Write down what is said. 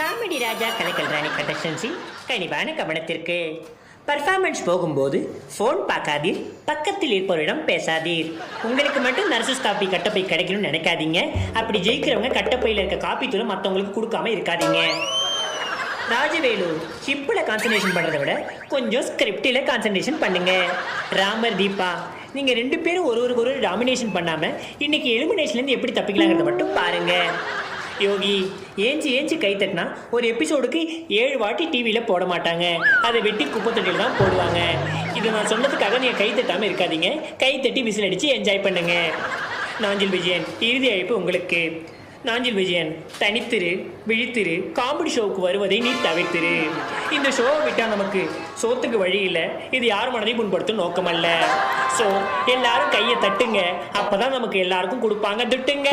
Comedy ராஜா கலைக்கல் ராணி கண்டஸ்டன்சி கனிவான கவனத்திற்கு. Performance போகும்போது ஃபோன் பார்க்காதீர் பக்கத்தில் இருப்பவரிடம் பேசாதீர். உங்களுக்கு மட்டும் நர்சஸ் காப்பி கட்டப்பை கிடைக்கணும்னு நினைக்காதீங்க. அப்படி ஜெயிக்கிறவங்க கட்டப்பையில் இருக்க காப்பி தூளை மற்றவங்களுக்கு கொடுக்காம இருக்காதீங்க. ராஜவேலு சிப்பில் கான்சன்ட்ரேஷன் பண்ணுறத விட கொஞ்சம் ஸ்கிரிப்டில் கான்சன்ட்ரேஷன் பண்ணுங்க. ராமர் தீபா நீங்கள் ரெண்டு பேரும் ஒரு ஒரு ஒரு டாமினேஷன் பண்ணாமல் இன்றைக்கி எலிமினேஷன்லேருந்து எப்படி தப்பிக்கலாங்கிறத மட்டும் பாருங்கள் யோகி ஏஞ்சி ஏஞ்சி கை தட்டினா ஒரு எபிசோடுக்கு ஏழு வாட்டி டிவியில் போட மாட்டாங்க. அதை வெட்டி குப்பத்தொட்டியில் தான் போடுவாங்க. இதை நான் சொன்னதுக்காக நீங்கள் கை தட்டாமல் இருக்காதீங்க. கை தட்டி விசில் அடித்து என்ஜாய் பண்ணுங்க. நாஞ்சில் விஜயன் இறுதி அழைப்பு உங்களுக்கு. நாஞ்சில் விஜயன் தனித்திரு விழித்திரு காமெடி ஷோவுக்கு வருவதை நீ தவிர்த்திரு. இந்த ஷோவை விட்டா நமக்கு சோத்துக்கு வழி இல்லை. இது யார் மனதையும் புண்படுத்தும் நோக்கமல்ல ஸோ எல்லாரும் கையை தட்டுங்க. அப்பதான் நமக்கு எல்லாருக்கும் கொடுப்பாங்க. திட்டுங்க.